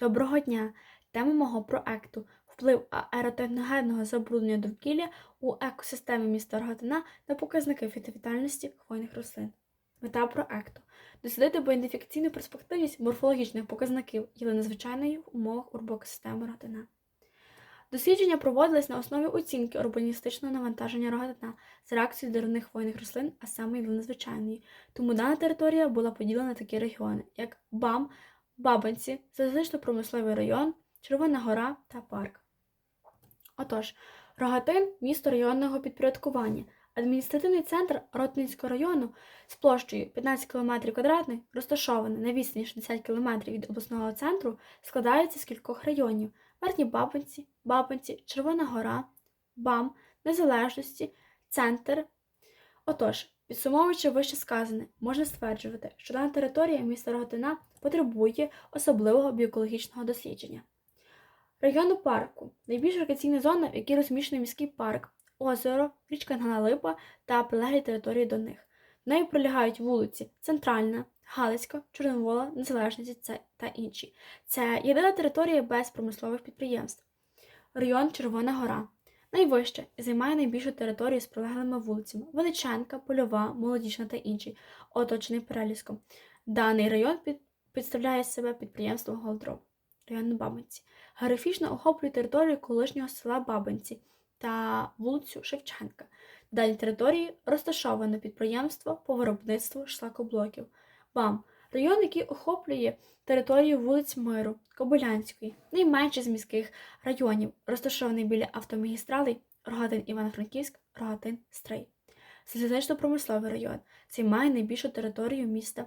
Доброго дня! Тема мого проекту вплив аеротехногенного забруднення довкілля у екосистемі міста Рогатина на показники фітовітальності хвойних рослин. Мета проекту дослідити боїдентифікаційну перспективність морфологічних показників єленезвичайної в умовах урбокосистеми Рогатина. Дослідження проводились на основі оцінки урбаністичного навантаження Рогатина з реакцією деревних хвойних рослин, а саме єленезвичайної. Тому дана територія була поділена на такі регіони, як БАМ, Бабанці, залізнично-промисловий район, Червона гора та парк. Отож, Рогатин місто районного підпорядкування. Адміністративний центр Ротнинського району з площею 15 км квадратних, розташований на відстані 60 км від обласного центру, складається з кількох районів: Верхні Бабанці, Бабанці, Червона гора, БАМ, Незалежності, Центр. Отож, підсумовуючи вище сказане, можна стверджувати, що дана територія міста Рогатина потребує особливого біокологічного дослідження. Району парку найбільш рекреаційна зона, в якій розміщений міський парк, озеро, річка Ганалипа та прилеглі території до них. В неї пролягають вулиці Центральна, Галицька, Чорновола, Незалежності це- та інші. Це єдина територія без промислових підприємств. Район Червона Гора. Найвища і займає найбільшу територію з прилеглими вулицями Величенка, Польова, Молодічна та інші, оточений переліском. Даний район під, представляє себе підприємство Голдров, район Бабинці. Географічно охоплює територію колишнього села Бабинці та вулицю Шевченка. В даній території розташоване підприємство по виробництву шлакоблоків. БАМ район, який охоплює територію вулиць Миру, Кобилянської, найменший з міських районів, розташований біля автомагістралей Рогатин Івано-Франківськ, Рогатин Стрий. Залізнично-промисловий район займає найбільшу територію міста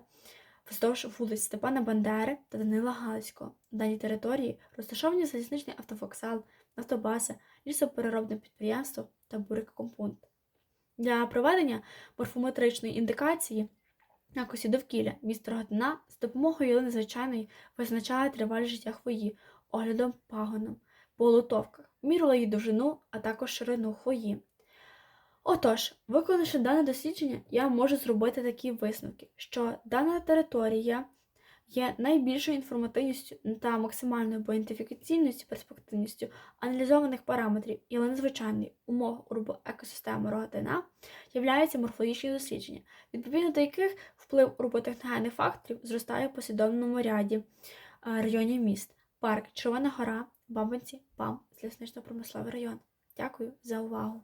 вздовж вулиць Степана Бандери та Данила Галицького. На даній території розташовані залізничний автовокзал, нафтобаза, лісопереробне підприємство та бурик-компункт. Для проведення морфометричної індикації якості довкілля містер Рогатина з допомогою ялини звичайної визначає тривалість життя хвої оглядом пагоном по лутовках, мірила її довжину, а також ширину хвої. Отож, виконавши дане дослідження, я можу зробити такі висновки, що дана територія є найбільшою інформативністю та максимальною боідентифікаційністю перспективністю аналізованих параметрів і надзвичайних умов урбоекосистеми Рогатина являються морфологічні дослідження, відповідно до яких вплив урботехногенних факторів зростає в послідовному ряді е, районів міст: парк, Червона гора, Бабинці, ПАМ, Зліснично-промисловий район. Дякую за увагу!